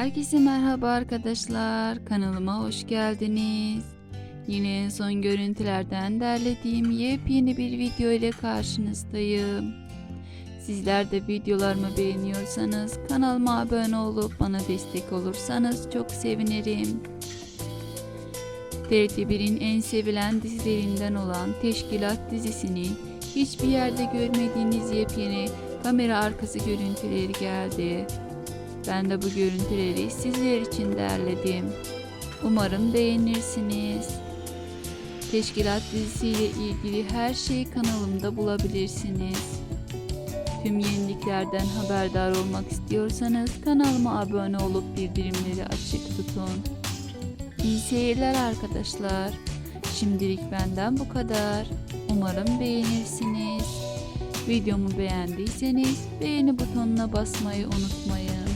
Herkese merhaba arkadaşlar. Kanalıma hoş geldiniz. Yine son görüntülerden derlediğim yepyeni bir video ile karşınızdayım. Sizler de videolarımı beğeniyorsanız kanalıma abone olup bana destek olursanız çok sevinirim. TRT1'in en sevilen dizilerinden olan Teşkilat dizisini hiçbir yerde görmediğiniz yepyeni kamera arkası görüntüleri geldi. Ben de bu görüntüleri sizler için derledim. Umarım beğenirsiniz. Teşkilat dizisiyle ilgili her şeyi kanalımda bulabilirsiniz. Tüm yeniliklerden haberdar olmak istiyorsanız kanalıma abone olup bildirimleri açık tutun. İyi seyirler arkadaşlar. Şimdilik benden bu kadar. Umarım beğenirsiniz. Videomu beğendiyseniz beğeni butonuna basmayı unutmayın.